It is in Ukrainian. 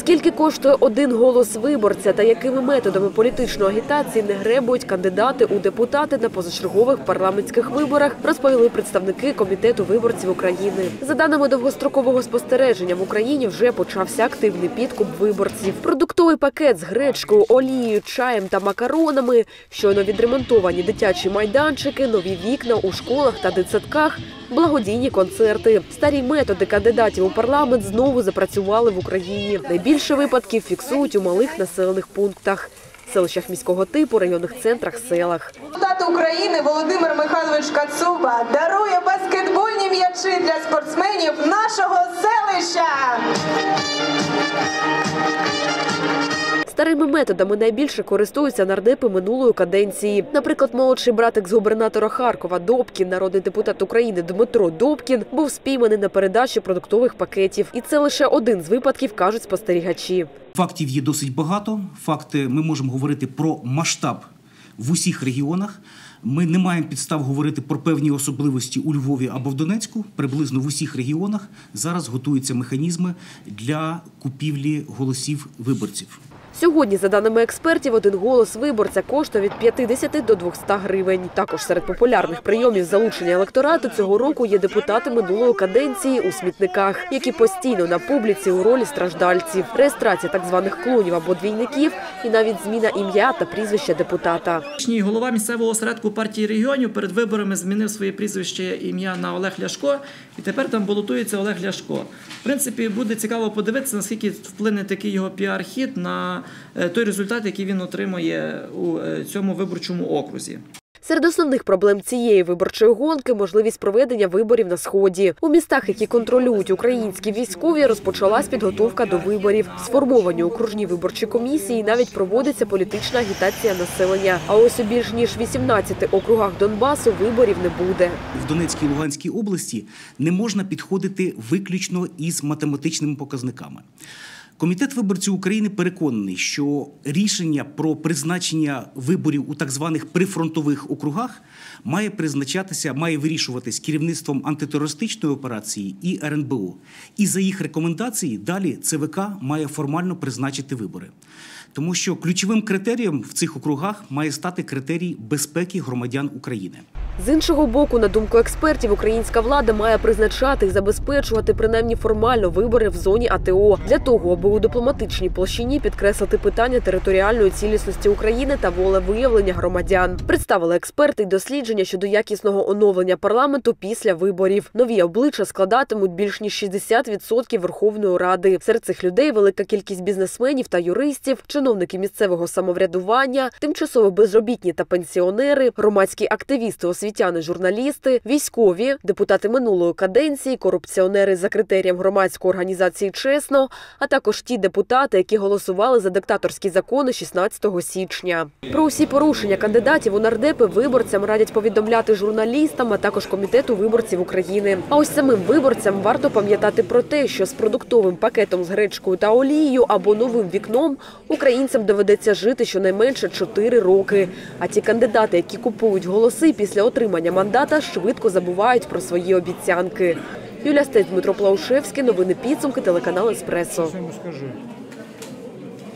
Скільки коштує один голос виборця та якими методами політичної агітації не гребують кандидати у депутати на позачергових парламентських виборах, розповіли представники комітету виборців України. За даними довгострокового спостереження, в Україні вже почався активний підкуп виборців. Продуктовий пакет з гречкою, олією, чаєм та макаронами, щойно відремонтовані дитячі майданчики, нові вікна у школах та дитсадках, благодійні концерти. Старі методи кандидатів у парламент знову запрацювали в Україні. Найбільше випадків фіксують у малих населених пунктах, селищах міського типу, районних центрах, селах. Депутат України Володимир Михайлович Кацуба дарує баскетбольні м'ячі для спортсменів нашого селища. Старими методами найбільше користуються нардепи минулої каденції. Наприклад, молодший братик з губернатора Харкова Добкін, народний депутат України Дмитро Добкін, був спійманий на передачі продуктових пакетів. І це лише один з випадків, кажуть спостерігачі. Фактів є досить багато. Факти ми можемо говорити про масштаб в усіх регіонах. Ми не маємо підстав говорити про певні особливості у Львові або в Донецьку. Приблизно в усіх регіонах зараз готуються механізми для купівлі голосів виборців. Сьогодні, за даними експертів, один голос виборця коштує від 50 до 200 гривень. Також серед популярних прийомів залучення електорату цього року є депутати минулої каденції у смітниках, які постійно на публіці у ролі страждальців, реєстрація так званих клонів або двійників, і навіть зміна ім'я та прізвища депутата. Голова місцевого осередку партії регіонів перед виборами змінив своє прізвище ім'я на Олег Ляшко, і тепер там балотується Олег Ляшко. В принципі, буде цікаво подивитися, наскільки вплине такий його піар-хід на той результат, який він отримує у е, цьому виборчому окрузі. Серед основних проблем цієї виборчої гонки можливість проведення виборів на сході. У містах, які контролюють українські військові, розпочалась підготовка до виборів. Сформовані окружні виборчі комісії, навіть проводиться політична агітація населення. А ось у більш ніж 18 округах Донбасу виборів не буде. В Донецькій і Луганській області не можна підходити виключно із математичними показниками. Комітет виборців України переконаний, що рішення про призначення виборів у так званих прифронтових округах має призначатися, має вирішуватись керівництвом антитерористичної операції і РНБО. І за їх рекомендації далі ЦВК має формально призначити вибори. Тому що ключовим критерієм в цих округах має стати критерій безпеки громадян України. З іншого боку, на думку експертів, українська влада має призначати і забезпечувати принаймні формально вибори в зоні АТО для того, аби у дипломатичній площині підкреслити питання територіальної цілісності України та волевиявлення громадян. Представили експерти й дослідження щодо якісного оновлення парламенту після виборів. Нові обличчя складатимуть більш ніж 60% Верховної Ради. Серед цих людей велика кількість бізнесменів та юристів, чиновники місцевого самоврядування, тимчасово безробітні та пенсіонери, громадські активісти, освітяни, журналісти, військові, депутати минулої каденції, корупціонери за критерієм громадської організації чесно, а також ті депутати, які голосували за диктаторські закони 16 січня. Про усі порушення кандидатів у нардепи виборцям радять повідомляти журналістам, а також комітету виборців України. А ось самим виборцям варто пам'ятати про те, що з продуктовим пакетом з гречкою та олією або новим вікном українцям доведеться жити щонайменше 4 роки. А ті кандидати, які купують голоси після отримання мандата, швидко забувають про свої обіцянки. Юля Стець, Дмитро Плаушевський. Новини підсумки телеканал Еспресо.